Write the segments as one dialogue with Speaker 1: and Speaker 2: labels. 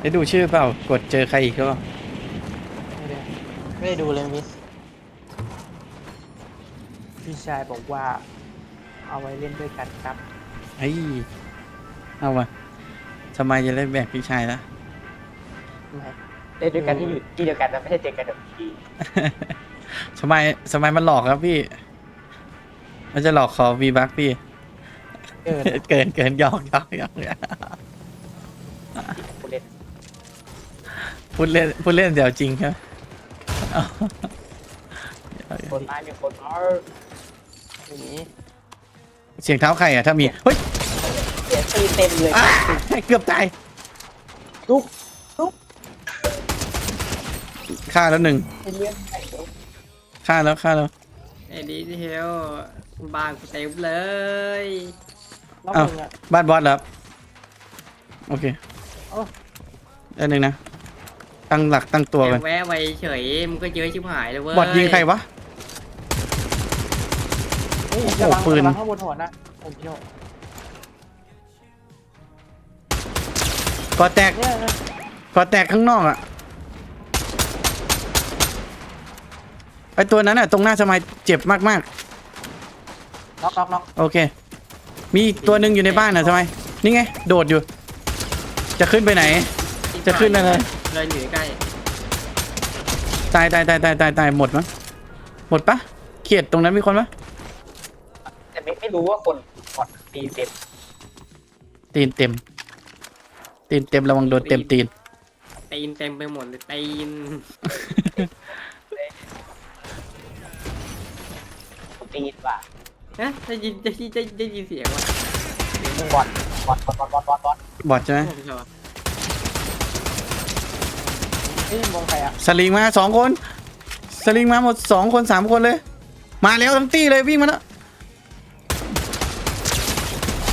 Speaker 1: ได้ดูชื่อเปล่ากดเจอใครอีกก็
Speaker 2: ไม่ได้ไม่ได้ดูเลยมิส พี่ชายบอกว่า เอาไว้เล่นด้วยกันครับ
Speaker 1: เฮ้ยเอาวะทำไมจะเล่นแบกพี่ชายละ
Speaker 2: ไม่
Speaker 3: เล่นด้วยกันที่อยู่ที่เดียวกันนะไม่ใช่เจอกันแบบที่
Speaker 1: สมัยสมัยมันหลอกครับพี่ มันจะหลอกขอวีบักพี่
Speaker 2: เกิด
Speaker 1: เกินเกินหยอกหยอกหยอก พูดเล่นพูดเล่นเดี๋ยวจริงครับ
Speaker 3: คนร้ายมีคนอ๋อ
Speaker 2: อย่างนี้
Speaker 1: เสียงเท้าใครอะถ้ามี เฮ้ย
Speaker 3: เสียตีเต็มเลย
Speaker 1: อ้าเกือบตาย
Speaker 2: ลุก
Speaker 1: ฆ่าแล้วหนึ่ง
Speaker 3: เป็นเรื่องไหนเนอะ
Speaker 1: ฆ่าแล้วฆ่าแล้ว
Speaker 4: ไอ้ดีเทลบางเต็มเลย
Speaker 2: รอบ
Speaker 1: อ้าว
Speaker 2: นึงอะ
Speaker 1: บ้านบอสแล้วครับโอเค
Speaker 2: เอ้า
Speaker 1: ได้หนึ่งนะ ตั้งหลักตั้งตัวกัน
Speaker 4: แวะไว้เฉยมันก็เยอะชิบหายเลยเว้ย
Speaker 1: บอดยิงใครวะ
Speaker 2: เฮ้ย
Speaker 1: โอ้โห
Speaker 2: ระวัง
Speaker 1: ปืน
Speaker 2: ระวังข้างบนหัวนะผมพี่โน่
Speaker 1: ก่อแตก
Speaker 2: เนี่ยนะ
Speaker 1: ก่อแตกข้างนอกอะไอตัวนั้นอะตรงหน้าสมัยเจ็บมาก
Speaker 2: น็อกน็อกน็อก
Speaker 1: ๆ โอเค มีอีกตัวหนึ่งอยู่ในบ้านอะสมัยนี่ไง โดดอยู่ จะขึ้นไปไหน จะขึ้นอะไร
Speaker 4: เลยอยู่ใกล้
Speaker 1: ตายตายตายตายตายตายหมดมั้งหมดปะเขียดตรงนั้นมีคนปะ
Speaker 3: แต่ไม่ไม่รู้ว่าคนกดตีเต็ม
Speaker 1: ตีนเต็ม ตีนเต็มระวังโดนเต็มตีน
Speaker 4: ตีนเต็มไปหมดเลยตีน
Speaker 3: ตีนว่ะ
Speaker 4: ฮะได้ยินได้ยินได้ได้ยินเสียงวะ
Speaker 3: บอลบอลบอลบอลบอลบอลบอล
Speaker 1: บอดใช่ไหม
Speaker 4: ผมชอบ
Speaker 2: เฮ้ยมองใครอะ
Speaker 1: สลิงมาสองคน สลิงมาหมดสองคนสามคนเลย มาแล้วทั้งตี้เลยวิ่งมาแล้ว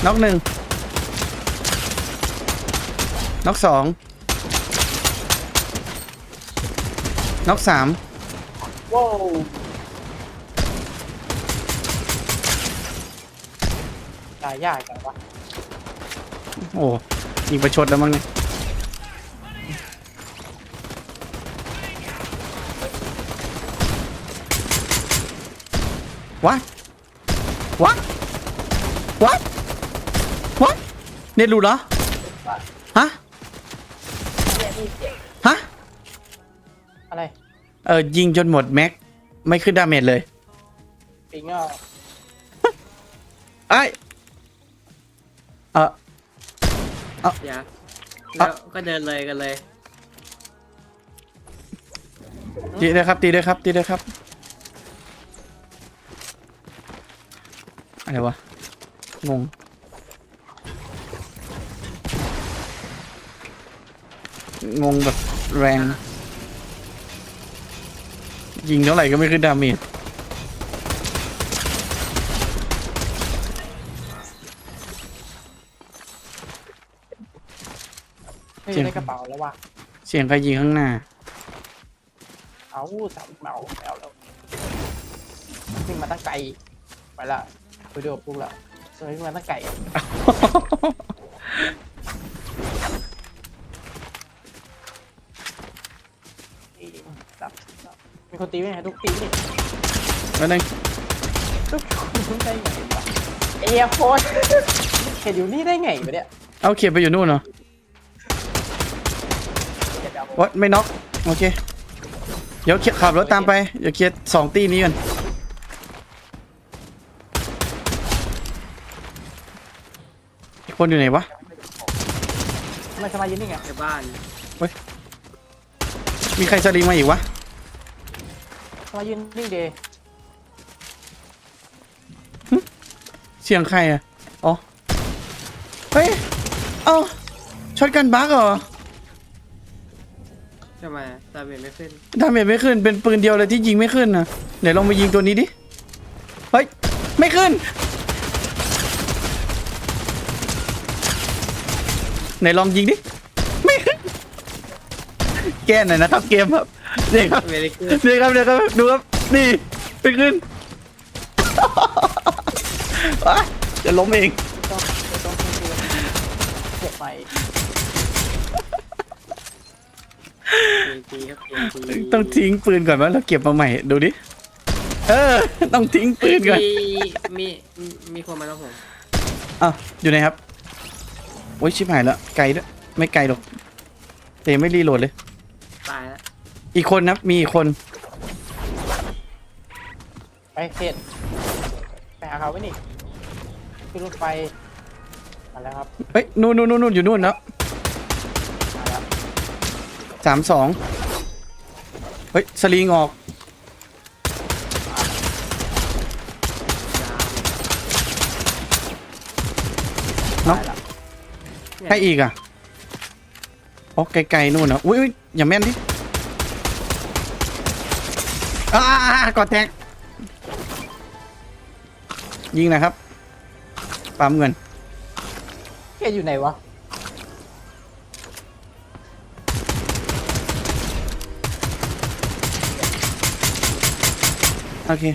Speaker 1: น็อกหนึ่งน็อกสองน็อกสาม
Speaker 2: ว้าวตายยากจังวะ
Speaker 1: โอ้ยิงประชดแล้วมั้งเนี่ย วัดวัดวัดวัดเน็ตหลุดเหรอฮะ
Speaker 3: เนี่ยนี่เสียง
Speaker 1: ฮะ
Speaker 2: อะไร
Speaker 1: เออยิงจนหมดแม็กไม่ขึ้นดาเมจเลย
Speaker 2: ปิงอะ
Speaker 1: ไอ้ยเออ
Speaker 4: เดี๋ยวแล้วก็เดินเลยกันเลย
Speaker 1: ตีด้วยครับตีด้วยครับตีด้วยครับ อะไรวะ งง งงแบบแรง ยิงเท่าไหร่ก็ไม่ขึ้นดาเมจ
Speaker 2: เฮ้ย
Speaker 1: จริง
Speaker 2: ได้กระเป๋าแล้วว่ะ
Speaker 1: เสียงใครยิงข้างหน้า
Speaker 2: เอาสามเอาแล้วแล้ววิ่งมาตั้งไกลไปละ ไปดูกับพวกละสวยวิ่งมาตั้งไกลตีสับสับมีคนตีไหมทุกตีนี่
Speaker 1: แล้วนึง
Speaker 2: ทุกคนได้ไงวะ
Speaker 3: เอียโคตร
Speaker 2: เห็นอยู่นี่ได้ไงวะเนี่ย
Speaker 1: เอาเขียนไปอยู่นู่นเหรอ
Speaker 3: จะเอา
Speaker 1: วัดไม่น็อกโอเค เดี๋ยวเขียขับรถตามไป เดี๋ยวเคลียร์สองตีนี้กันอีก คนอยู่ไหนวะ
Speaker 2: ทำไมสมายืนนี่ไง
Speaker 4: ในบ้าน
Speaker 1: มีใครสลิงมาอีกวะ
Speaker 2: สมายืนนิ่งเดย์
Speaker 1: เสียงใครอะอ๋อเฮ้ยเอ้าช็อตกันบั๊กเหรอ
Speaker 4: ทำไมตาเบียนไม่ขึ้น
Speaker 1: ดาเมจไม่ขึ้นเป็นปืนเดียวเลยที่ยิงไม่ขึ้นนะไหนลองไปยิงตัวนี้ดิเฮ้ยไม่ขึ้น ไหนลองยิงดิไม่ขึ้นแก้หน่อยนะครับเกมครับนี่ครับ
Speaker 4: ไม่ได้ขึ้น
Speaker 1: นี่ครับนี่ครับดูครับนี่ไปขึ้นอะจะล้มเอง
Speaker 2: ต้องต้องต้องเก็บใหม่
Speaker 4: ทีครับเอ็มที
Speaker 1: ต้องทิ้งปืนก่อนว่าเราเก็บมาใหม่ดูดิเออ ต้องทิ้งปืนก่อน
Speaker 4: มีมีมีคนมาแล้วผม
Speaker 1: อ้าวอยู่ไหนครับ โอ้ยชิบหายแล้วไกลด้วยไม่ไกลหรอกแต่ยังไม่รีโหลดเลย
Speaker 4: ตายแล้ว
Speaker 1: อีกคนนะมีอีกคน
Speaker 2: ไปเขตไปหาเขาไว้นี่ขึ้นรถไฟมาแล้วครับ
Speaker 1: เฮ้ยนู่นนู่นนู่นอยู่นู่นแล้ว
Speaker 2: มาแล้ว
Speaker 1: สามสองเฮ้ยสลิงออก เนาะ
Speaker 2: ตายแล้ว
Speaker 1: ใครอีกอะอ๋อไกลๆนู่นนะอุ้ยอุ๊ยอย่าแม่นดิอ่ากอดแทกยิงนะครับปั๊มเงิน
Speaker 2: เขตอยู่ไหนวะ
Speaker 1: โอเค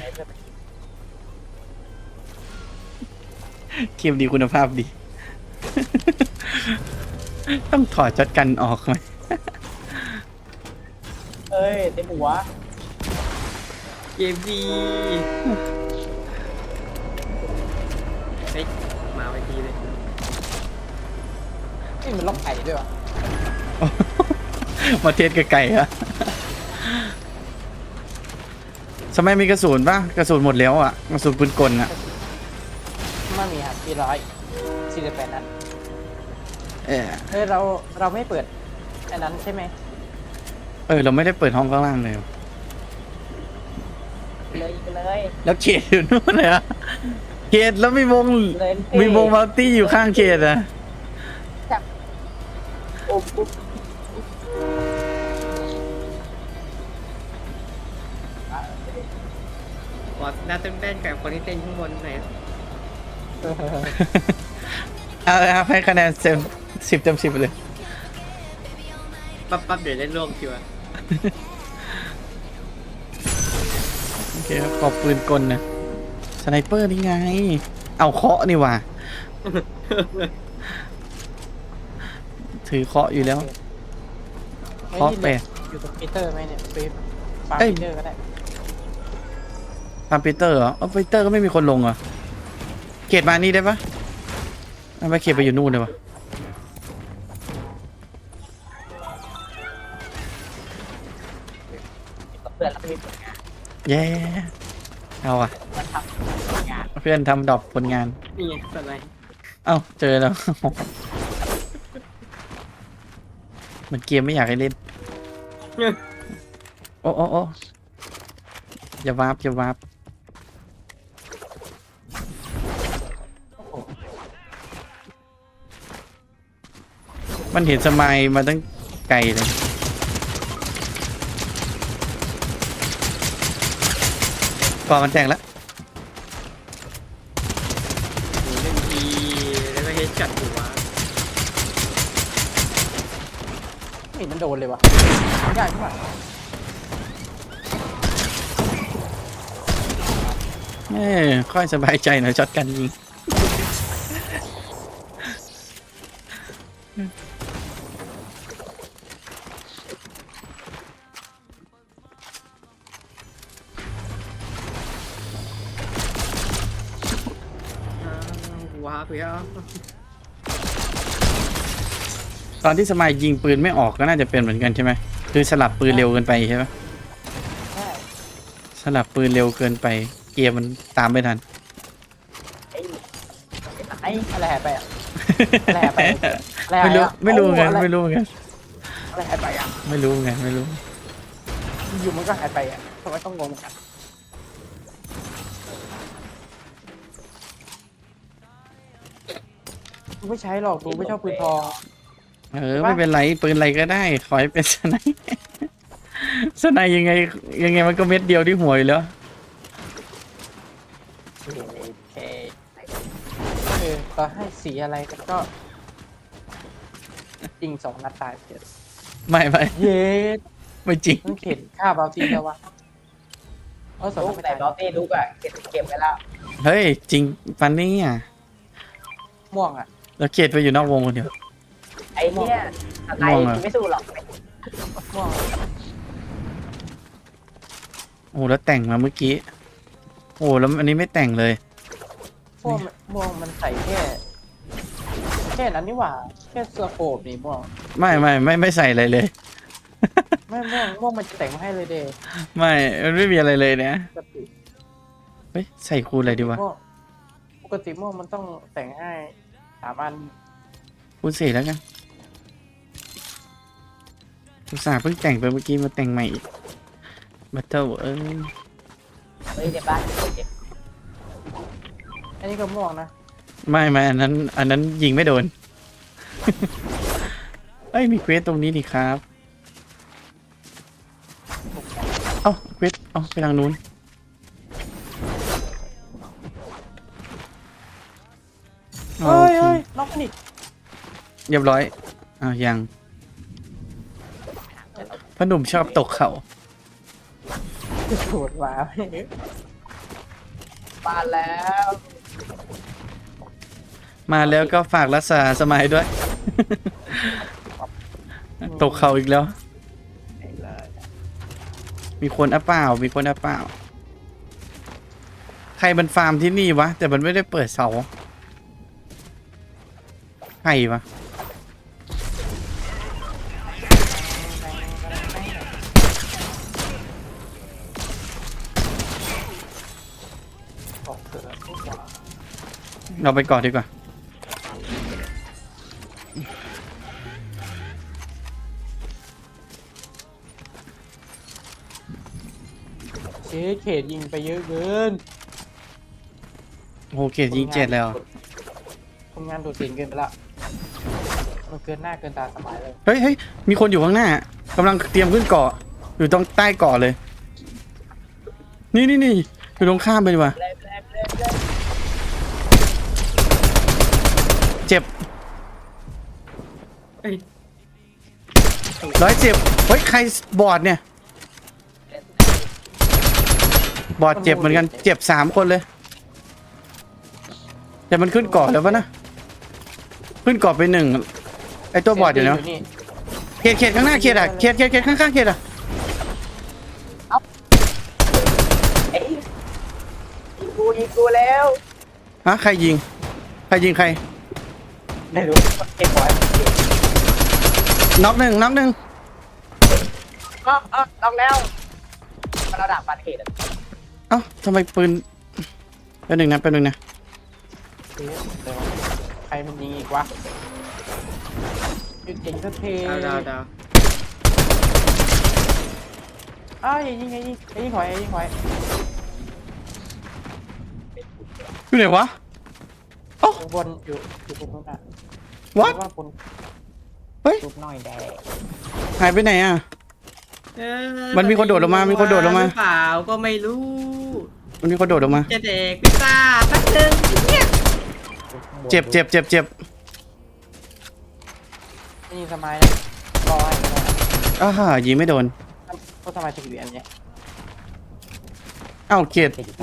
Speaker 1: เกมดีคุณภาพดี ต้องถอดจัดกันออกไหม
Speaker 2: เอ้ยเต็มหัว
Speaker 4: เกมดีเฮ้ยมาไปทีเลย
Speaker 2: นี่มันล็อกไก่ด้วยวะ
Speaker 1: มาเทสไกลๆอะสมัยมีกระสุนป่ะกระสุนหมดแล้วอะกระสุนปืนกลอะ
Speaker 2: ไม่มีครับพี่ร้อยสี่สิบแปดนัด
Speaker 1: เออ
Speaker 2: เฮ้ยเราเราไม่เปิดอันนั้นใช่ไหม
Speaker 1: เออ เราไม่ได้เปิดห้องข้างล่างเลย
Speaker 2: เลยไปเลย
Speaker 1: แล้วเขตอยู่นู่นเลยอะเขตแล้วมีวง
Speaker 2: เลย
Speaker 1: มีวงมัลตี้อยู่ข้างเขตอะ
Speaker 2: โอ้ปุ๊บ
Speaker 4: บอสน่าเต้นเต้นกับคนที่เต้นข้างบนหน่อย
Speaker 1: เอาเลยครับให้คะแนนเต็ม สิบเต็มสิบเลย
Speaker 4: ปั๊บปั๊บเดี๋ยวเล่นร่วมคิวอะ
Speaker 1: โอเคครับขอบปืนกลนะสไนเปอร์นี่ไง เอาเคาะนี่หว่า ถือเคาะอยู่แล้ว
Speaker 2: เฮ้ย
Speaker 1: เคาะ
Speaker 2: นี่
Speaker 1: แป
Speaker 2: เลย
Speaker 1: ด
Speaker 2: อยู่ตรงปีเตอร์ไหมเนี่ยไปฟาร์ม
Speaker 1: เอ้ย
Speaker 2: ปีเตอร์ก็ได้
Speaker 1: ตามปีเตอร์เหรอเออปีเตอร์ก็ไม่มีคนลงเหรอเขตมานี่ได้ปะทำไมเขตไปอยู่นู่นเลยวะ
Speaker 3: แย่
Speaker 1: เอาอะ
Speaker 3: มันทำผลงาน
Speaker 1: เพื่อนทำดรอปผลงาน
Speaker 4: นี่ไงสไลด์
Speaker 1: เอ้า เจอแล้วมันเกมไม่อยากให้เล่น โอ้โอ้โอ้อย่าวาร์ปอย่าวาร์ปมันเห็นสมัยมาตั้งไกลเลย อนมันแตกแล้ว
Speaker 4: หนูเล่นทีแล้วก็เฮดจัดหัว
Speaker 2: ไม่เห็นมันโดนเลยวะยากที่สุด
Speaker 1: เอ้ยค่อยสบายใจหน่อยช็อตกันยิงา
Speaker 4: วว้าไปแล้ว
Speaker 1: ตอนที่สมัยยิงปืนไม่ออกก็น่าจะเป็นเหมือนกันใช่ไหมคือสลับปืนเร็วเกินไปใช่ไหม
Speaker 2: ใช่
Speaker 1: สลับปืนเร็วเกินไป เกมมันตามไม่ทัน
Speaker 3: ไอ้
Speaker 2: ไอ้อะไรหายไปอะ อะไรหายไปอะไรหาย
Speaker 1: ไม่รู้
Speaker 2: อะ
Speaker 1: ไม่รู้ไง
Speaker 2: โอ้อะไร
Speaker 1: ไม่รู้ไง
Speaker 2: อะไรหายไปอะ
Speaker 1: ไม่รู้ไงไม่รู้
Speaker 2: อยู่มันก็หายไปอะทำไมต้องงงกัน กูไม่ใช้หรอกกูไม่ชอบปืนทอง
Speaker 1: เออ ไม่เป็นไรปืนอะไรก็ได้ ขอให้เป็นสไนป์สไนป์ยังไง ยังไงมันก็เม็ดเดียวที่หัวอยู่แล้ว
Speaker 2: โอเคเออต่อให้สีอะไรก็จริงสองนัดตายเจ็ด
Speaker 1: ไม่ไม่
Speaker 2: เย็ด
Speaker 1: ไม่จริง
Speaker 2: ต้องเข็นค่าเบาทีแล้ววะเออสอง
Speaker 3: ลู
Speaker 2: นัด
Speaker 3: ก
Speaker 2: ไม่
Speaker 3: แต่
Speaker 2: ตาย
Speaker 3: บอสตี้ลูกอะเก็บเก็บไว้แล้ว
Speaker 1: เฮ้ย จริงฟันนี่อะ
Speaker 2: ม่วงอะ
Speaker 1: แล้วเกตไปอยู่นอกวงคนเดียว
Speaker 3: ไอ้เนี่ยอะไร
Speaker 1: ม่วงอะ
Speaker 3: ไม่สู้หรอก
Speaker 2: ม่วง
Speaker 1: โอ้แล้วแต่งมาเมื่อกี้ โอ้แล้วอันนี้ไม่แต่งเลย
Speaker 2: ม่วงม่วงมันใส่แค่แค่นั้นนี่หว่าแค่เสื้อโคบนี่ม่วง
Speaker 1: ไม่ไม่ไม่ไม่ใส่อะไรเลย
Speaker 2: ไม่ม่วงม่วงมันจะแต่งมาให้เลยเด้
Speaker 1: ไม่มันไม่มีอะไรเลยเนี่ย
Speaker 2: ปกติ
Speaker 1: เฮ้ยใส่คูณอะไรดีวะ
Speaker 2: ม่วงปกติม่วงมันต้องแต่งให้ สามอัน
Speaker 1: คูณสี่แล้วกันอุตส่าห์เพิ่งแต่งไปเมื่อกี้มาแต่งใหม่อีกบัตเทิลเอ้ย
Speaker 3: เฮ้ยในบ้านเจ็บ
Speaker 2: อันนี้ก็ม่วงนะ
Speaker 1: ไม่ไม่อันนั้น อันนั้นยิงไม่โดน เอ้ยมีเควสตรงนี้นี่ครับ เอ้าเควสเอ้าไปทางนู้น
Speaker 2: เฮ้ย
Speaker 1: โอเค
Speaker 2: เฮ้ยล็อกนี่
Speaker 1: เรียบร้อยอ้าวยังพอหนุ่มชอบตกเขา
Speaker 2: โฉดหมา
Speaker 3: บ้านแล้ว
Speaker 1: มาแล้วก็ฝากรักษาสมัยด้วย ตกเขาอีกแล้วมีคนอะเปล่า มีคนอะเปล่า ใครมันฟาร์มที่นี่วะ แต่มันไม่ได้เปิดเสา ใครวะ
Speaker 2: ออกเถอะ
Speaker 1: เราไปก่อนดีกว่า
Speaker 2: เจ๊เขตยิงไปเยอะเกิน
Speaker 1: โอเคยิงเจ็ดแล้ว
Speaker 2: ทำงานโดดเด่นเกินไปละ มันเกินหน้าเกินตาสมัยเลย
Speaker 1: เฮ้ยเฮ้ยมีคนอยู่ข้างหน้ากำลังเตรียมขึ้นเกาะ อยู่ตรงใต้เกาะเลย นี่นี่นี่อยู่ตรงข้ามไปดีกว่า
Speaker 3: เลยเลยเลยเลย
Speaker 1: เจ็บ
Speaker 4: เอ้ย
Speaker 1: ร้อยเจ็บเฮ้ยใครบอดเนี่ย บอดเจ็บเหมือนกันเจ็บสามคนเลย แต่มันขึ้นเกาะแล้วปะนะ ขึ้นเกาะไปหนึ่ง ไอตัวบอดอยู่เนาะ
Speaker 2: นี่
Speaker 1: เขียดเขียดข้างหน้าเขียดอะเขียดเขียดเขียดข้างๆเขียดอะ
Speaker 3: เอ้ยยิงกูยิงกูแล้ว
Speaker 1: ฮะใครยิง ใครยิงใคร
Speaker 3: ไม่รู้เก็บไว้
Speaker 1: น็อกหนึ่งน็อกหนึ่ง
Speaker 3: ก็เออลองแล้วมันระดับบ้านเขตอะ
Speaker 1: เอ้าทำไมปืนแป๊บหนึ่งนะแป๊บหนึ่งนะ
Speaker 2: เจ๊เดี๋ยวใครมันยิงอีกวะ หยุดเก่งสักที
Speaker 4: ดาวดาวดาว
Speaker 2: อ้าวอย่ายิงอย่ายิงอย่ายิงหอยอย่ายิงหอย
Speaker 1: อยู่ไหนวะ
Speaker 2: อยู่บนอยู่อยู่บนนู้นอะ
Speaker 1: What?
Speaker 2: ว่าบน
Speaker 3: ทุบหน่อยแดง
Speaker 1: หายไปไหนอะ
Speaker 4: เอ้ย
Speaker 1: มันมีคนโดดลงมามีคนโดดลงมา
Speaker 4: หรือเปล่าก็ไม่รู้
Speaker 1: มันมีคนโดดออกมา
Speaker 4: จะเด็กพิซซ่าแป๊บนึงเนี่ย
Speaker 1: เจ็บเจ็บเจ็บเจ็บ
Speaker 2: ไม่ยิงสมัยนะรอให้ก็ได้
Speaker 1: อ้าฮ่ายิงไม่โดน
Speaker 2: เพราะสมัยจะอยู่อันเนี้ย
Speaker 1: เอ้าเกียด
Speaker 3: ติดใจ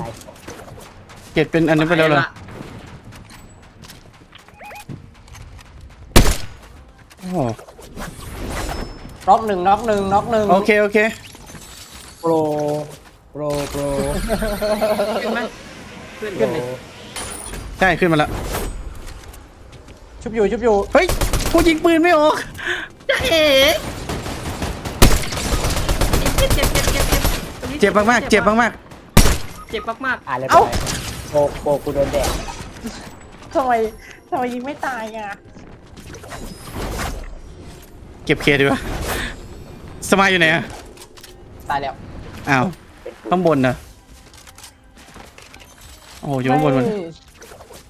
Speaker 1: เกียดเป็นอันนั้นไปแล้วเหรอ
Speaker 4: ละ
Speaker 1: โอ้โห
Speaker 2: น็อกหนึ่งน็อกหนึ่งน็อกหนึ่ง
Speaker 1: โอเคโอเค
Speaker 2: โปรโปรโปร
Speaker 4: ขึ้นไหมขึ้น
Speaker 2: ขึ้นดิ
Speaker 1: ใช่ขึ้นมาแล้ว
Speaker 2: ชุบอยู่ชุบอยู่
Speaker 1: เฮ้ย กูยิงปืนไม่ออก
Speaker 4: จะเอ๋เจ็บเจ็บเจ็บเจ็บเจ็บตรงนี้
Speaker 1: เจ็บมากๆเจ็บมาก
Speaker 4: เจ็บมาก
Speaker 3: อ่านเลย
Speaker 2: เอ้า
Speaker 3: โปโปกูโดนแดด
Speaker 2: ทำไมทำไมยิงไม่ตายอะ
Speaker 1: ๆเก็บเคดีกว่าสมายอยู่ไหนอะ
Speaker 2: ตายแล้ว
Speaker 1: อ้าวข้างบนนะโอ้โหอยู่ข้างบนมัน
Speaker 2: ไม่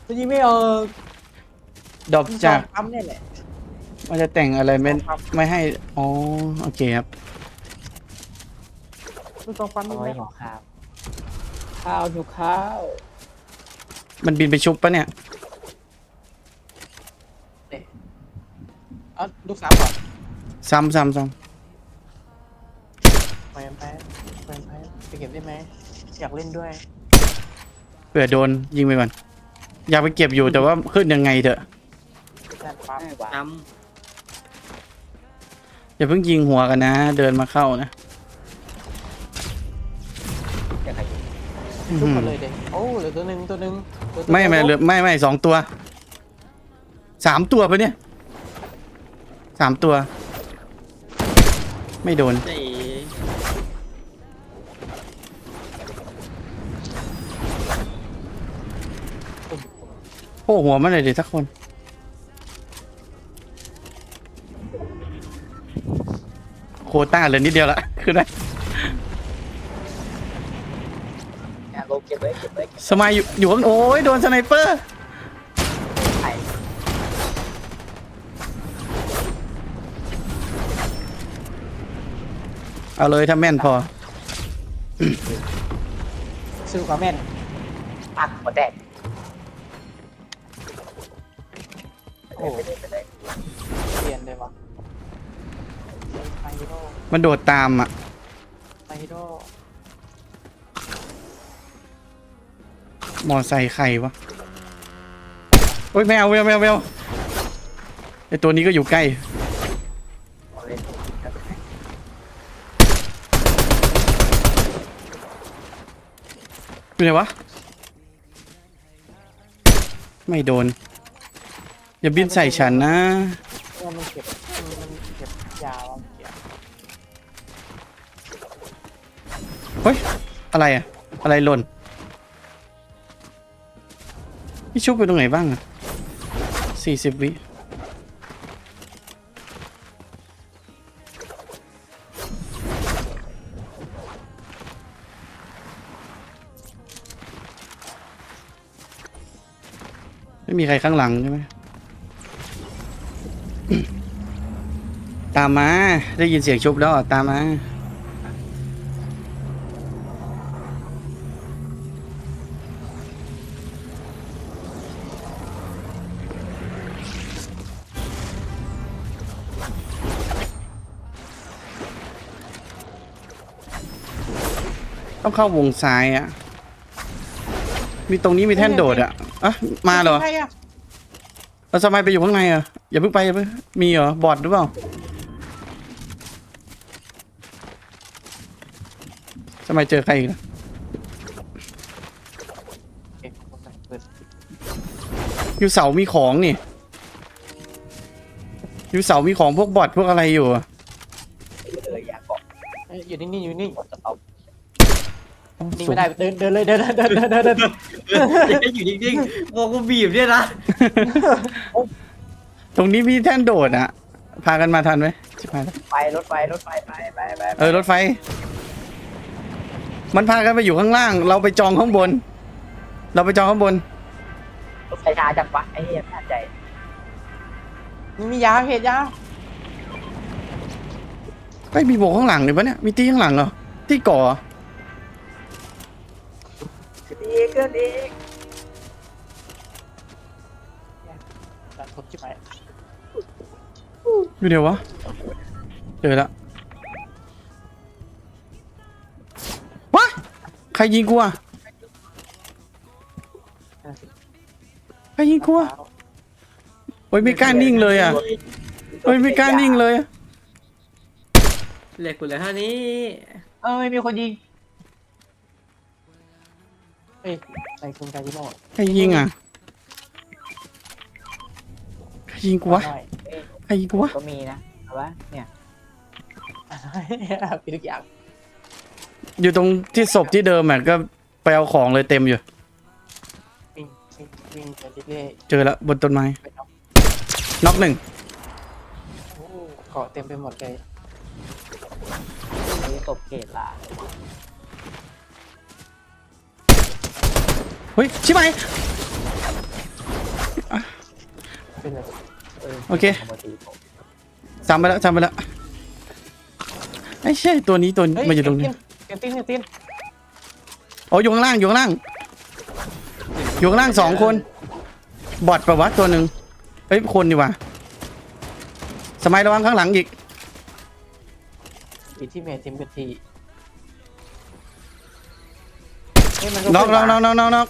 Speaker 2: จะยิงไม่เออ
Speaker 1: ดรอปจาก
Speaker 2: ปั๊มเนี่ยแหละ
Speaker 1: มันจะแต่งอะไรไม่
Speaker 2: ครับ
Speaker 1: ไม่ให้ อ๋อ โอเคครับ
Speaker 2: ลูกซองปั๊ม
Speaker 3: โอ้
Speaker 2: นี่
Speaker 3: ย
Speaker 2: ไหม
Speaker 3: หิวข้าวข้าวหิวข้าว
Speaker 1: มันบินไปชุบปะเนี่ย
Speaker 2: เอาลูกสาวก่อน
Speaker 1: ซ้ำซ้ำซ้
Speaker 2: ไปไปไปไปไปเก็บได้ไหมอยากเล่นด้วยำ
Speaker 1: เผื่อโดนยิงไปก่อน อยากไปเก็บอยู่แต่ว่าขึ้นยังไงเถอะ
Speaker 2: แน่นปั๊ม
Speaker 3: ไม่หวาน
Speaker 4: ๆจ
Speaker 1: อย่าเพิ่งยิงหัวกันนะ เดินมาเข้านะ
Speaker 2: ชุบหมดเลยเด็กโอ้เหลือตัวหนึ่งตัวหนึ่งตัวตัว
Speaker 1: ไม่ไม่
Speaker 2: ตัว
Speaker 1: เหลือไม่ไม่สองตัวสามตัวปะเนี่ยสามตัว ไม่โดน
Speaker 4: เอ๋
Speaker 1: โอ้หัวมันเลยดิสักคน โควต้าเหลือนิดเดียวละคือได้
Speaker 3: เนี่ยลงเก็บไว้เก็บไว้เก็บ
Speaker 1: สมัยอยู่อยู่ข้างโอ้ยโดนสไนเปอร์
Speaker 3: ไข่
Speaker 1: เอาเลยถ้าแม่นพอ
Speaker 2: ซื้อความแม่น
Speaker 3: ปักหัวแตก
Speaker 2: โอ้
Speaker 3: ไปเลยไปเลย
Speaker 2: เปลี่ยนเลยวะไฮโร่
Speaker 1: มันโดดตามอะ
Speaker 2: ไฮโร่
Speaker 1: มอไซค์ใครวะโอ้ยแมวแมวแมวแมวไอตัวนี้ก็อยู่ใกล้
Speaker 3: เอาเลย
Speaker 1: อยู่ไหนวะ ไม่โดน อย่าบินใส่ฉันนะ
Speaker 2: เนี่ยมันเก็บมันเก็บยาวอะเก็บ
Speaker 1: เฮ้ย อะไรอะอะไรหล่นพี่ชุบไปตรงไหนบ้างอะสี่สิบวิไม่มีใครข้างหลังใช่ไหมตามมา ได้ยินเสียงชุบแล้ว ตามมา ต้องเข้าวงซ้ายอะมีตรงนี้มีแท่นโดดอะอะมาเหรอ
Speaker 2: ใครอะ
Speaker 1: เราสมัยไปอยู่ข้างในอะอย่าเพิ่งไปอย่าเพิ่งมีเหรอบอดหรือเปล่าสมัยเจอใครอีกนะ
Speaker 2: เก็บคนใส่ปืน
Speaker 1: อยู่เสามีของนี่อยู่เสามีของพวกบอดพวกอะไรอยู่อะ
Speaker 3: เลยอยากเกาะ
Speaker 2: เอ้ยอยู่นิ่งๆอยู่นิ่ง
Speaker 3: กดกระเป๋า
Speaker 2: นิ่งไม่ได้เดินเดินเลยเดินเดินเดินเดินเดิน
Speaker 4: อยู่นิ่งๆโอ้กูบีบเนี่ยนะ
Speaker 1: ตรงนี้มีแท่นโดดอะพากันมาทันไหมชิบหายแล้ว
Speaker 3: ไฟรถไฟรถไฟไปไปไป
Speaker 1: เออรถไฟ มันพากันไปอยู่ข้างล่าง เราไปจองข้างบน เราไปจองข้างบน
Speaker 3: รถไฟช้าจังวะไอ้เหี้ยไม่ทันใจ
Speaker 2: นี่มียาเพจยา
Speaker 1: ไม่มีโบกข้างหลังเลยปะเนี่ยมีตีข้างหลังเหรอที่ก่อ เหรอ
Speaker 3: ดีก็ดี
Speaker 2: ตัดทุบชิบหาย
Speaker 1: อยู่เดี๋ยววะ เจอแล้ววะใครยิงกูอะใครยิงกูอะโอ้ยไม่กล้านิ่งเลยอะโอ้ยไม่กล้านิ่งเลยอะ
Speaker 4: เหล็กกูเหลยเท่านี้
Speaker 2: เอ้ยมีคนยิง เอ้ยใส่คุณกาจิโน่
Speaker 1: ใครยิงอะใครยิงกูวะ
Speaker 2: หน่อย
Speaker 3: เอ้ย
Speaker 1: ใครยิงกูวะ
Speaker 3: ก็มีนะเอาวะเนี่ย
Speaker 2: ปีทุกอย่าง
Speaker 1: อยู่ตรงที่ศพที่เดิมอะก็ไปเอาของเลยเต็มอยู่
Speaker 2: วิ่งวิ่งวิ่งไปเรื่อย
Speaker 1: เจอแล้วบนต้นไม้
Speaker 2: ๆไปเอา
Speaker 1: น็อกหนึ่ง
Speaker 2: โอ้เกาะเต็มไปหมดเลย
Speaker 3: มีตบเกตล่ะ
Speaker 1: ฮ้ยชิบหาย
Speaker 2: เป็นแบบ
Speaker 3: เออ
Speaker 1: โอเค
Speaker 3: ขโมยตีผม
Speaker 1: จำไปแล้วจำไปแล้วไอ้ใช่ตัวนี้ตัวนี้
Speaker 2: เฮ้ย
Speaker 1: มันอยู่ตรงนี้
Speaker 2: เตียนตีนเตียนตีน
Speaker 1: อ๋ออยู่ข้างล่างอยู่ข้างล่างอยู่ข้างล่างสองคน บอดประวัติตัวหนึ่งเฮ้ยคนดีกว่าสมัยระวังข้างหลังอีก
Speaker 2: อีที่เมย์ทีมกะทีเฮ้ยมัน
Speaker 1: น็อก
Speaker 2: ขึ้
Speaker 1: น็อกน็อกน็อกน็อกน็อก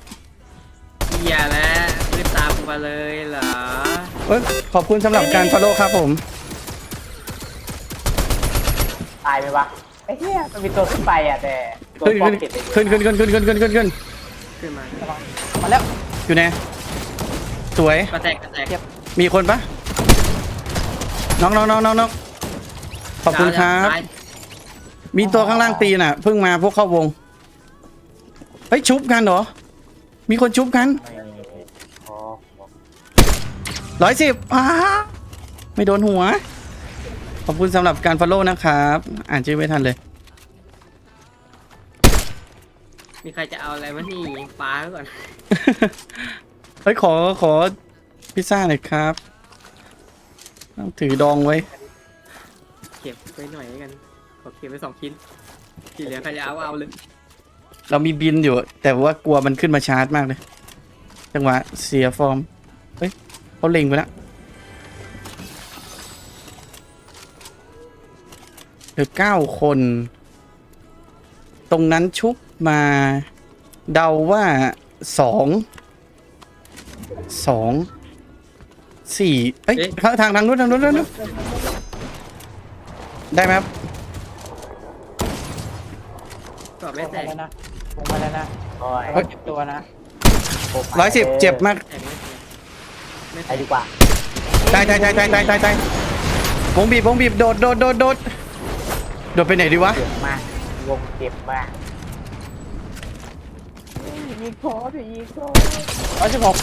Speaker 4: อย่าแล้วรีบตามกูมาเลยเหรอ
Speaker 1: เอ้ยขอบคุณสำหรับการฟอลโล่ครับผม
Speaker 3: ตายไหมวะไอ้เหี้ยมันมีตัวขึ้นไปอะแต่ตัว
Speaker 1: ขึ้น
Speaker 3: ป้อ
Speaker 1: ขึ้
Speaker 3: ม
Speaker 1: น
Speaker 3: เกตเลย
Speaker 1: ขึ้นขึ้นขึ้นขึ้นขึ้นขึ้นขึ้นขึ้น
Speaker 4: ขึ้นมา
Speaker 2: ระวังมาแล้ว
Speaker 1: อยู่ไหนสวย
Speaker 4: ก็แตกก็แตก
Speaker 2: เก็บ
Speaker 1: มีคนปะน้องน้องน้องน้องน้องขอบคุณครับ
Speaker 4: ตาย
Speaker 1: มีตัวข้างล่างตีน่ะ เพิ่งมาพวกเข้าวง เฮ้ยชุบกันเหรอ มีคนชุบกัน
Speaker 3: พอ
Speaker 1: ร้อยสิบอ้าไม่โดนหัว ขอบคุณสำหรับการฟอลโล่นะครับ อ่านชื่อไม่ทันเลย
Speaker 4: มีใครจะเอาอะไรมานี่ปลาไว้ก่อน
Speaker 1: เฮ้ย ขอขอพิซซ่าหน่อยครับต้องถือดองไว้
Speaker 4: เก็บไว้หน่อยแล้วกันขอเก็บไว้สองชิ้นที่เหลือใครจะเอาเอาเลย
Speaker 1: เรามีบินอยู่ แต่ว่ากลัวมันขึ้นมาชาร์จมากเลย จังหวะเสียฟอร์ม เฮ้ยเขาเล็งไปแล้วเหลือเก้าคน ตรงนั้นชุบมาเดาว่าสองสองสี่เอ้ยทางทางทางนู้นทางนู้นทางนู้นได้ไหมครับ
Speaker 4: ก็
Speaker 2: ว
Speaker 4: ไม่
Speaker 2: ง
Speaker 4: แต
Speaker 2: มากแล้วนะว งมาแล้วนะ
Speaker 3: โอ้ย
Speaker 2: เอาเก็บตัวนะ
Speaker 1: ร้อยสิบเจ็บมาก
Speaker 4: แตกไม่แตกไม่แต
Speaker 3: ไป
Speaker 4: ก
Speaker 3: ดีกว่า
Speaker 1: ตายตายตายตายตายตายตายวงบีบวงบีบโดดโดดโดดโดดโดดไปไหนดีวะ
Speaker 3: เจ็บมากวงเจ็บมาก
Speaker 2: ยิงคอสิยิงคอร้อยสิบหก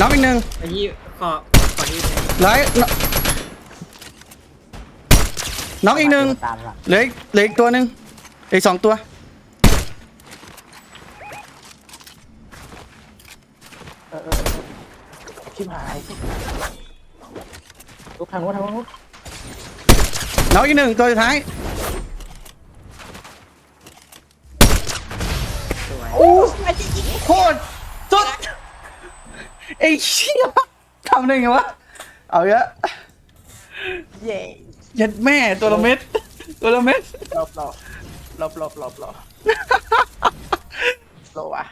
Speaker 1: น้องอีกหนึ่ง
Speaker 4: ไอ้ยี่ขอขอที่
Speaker 1: ร้อยน้องอีกหนึ่ง
Speaker 3: ตามหลัง
Speaker 1: เหลืออีกเหลืออีกตัวหนึ่งอีกสองตัว
Speaker 2: เออเออเออ ชิบหายลุกทางนู้นทางนู้น
Speaker 1: น้องอีกหนึ่งตัวสุดท้าย
Speaker 4: สวย
Speaker 1: โอ้โคตรสุดไอ้เชี่ยทำได้ไงวะ เอาเยอะ
Speaker 2: เย่
Speaker 1: ยัดแม่ตัวละเม็ด ตัวละเม็ด
Speaker 2: หลบหลบหลบหลบหลบหลบโลว่ะ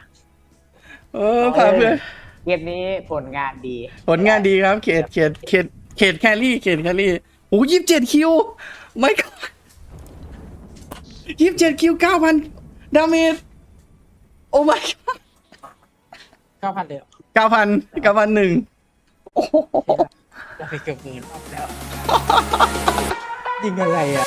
Speaker 1: เออผ่านเพื่อน
Speaker 3: เกมนี้ผลงานดี
Speaker 1: ผลงานดีครับ เขตเขตเขตเขตแครี่เขตแครี่โอ้ยี่สิบเจ็ดคิวไม่ก็ยี่สิบเจ็ดคิวเก้าพันดาเมจโอ้ my
Speaker 2: เก้าพันเดียว
Speaker 1: เก้าพันเก้าพันหนึ่งโอ้โห
Speaker 2: เราไปเกือบหมื่นรอบแล้ว ยิงอะไรอะ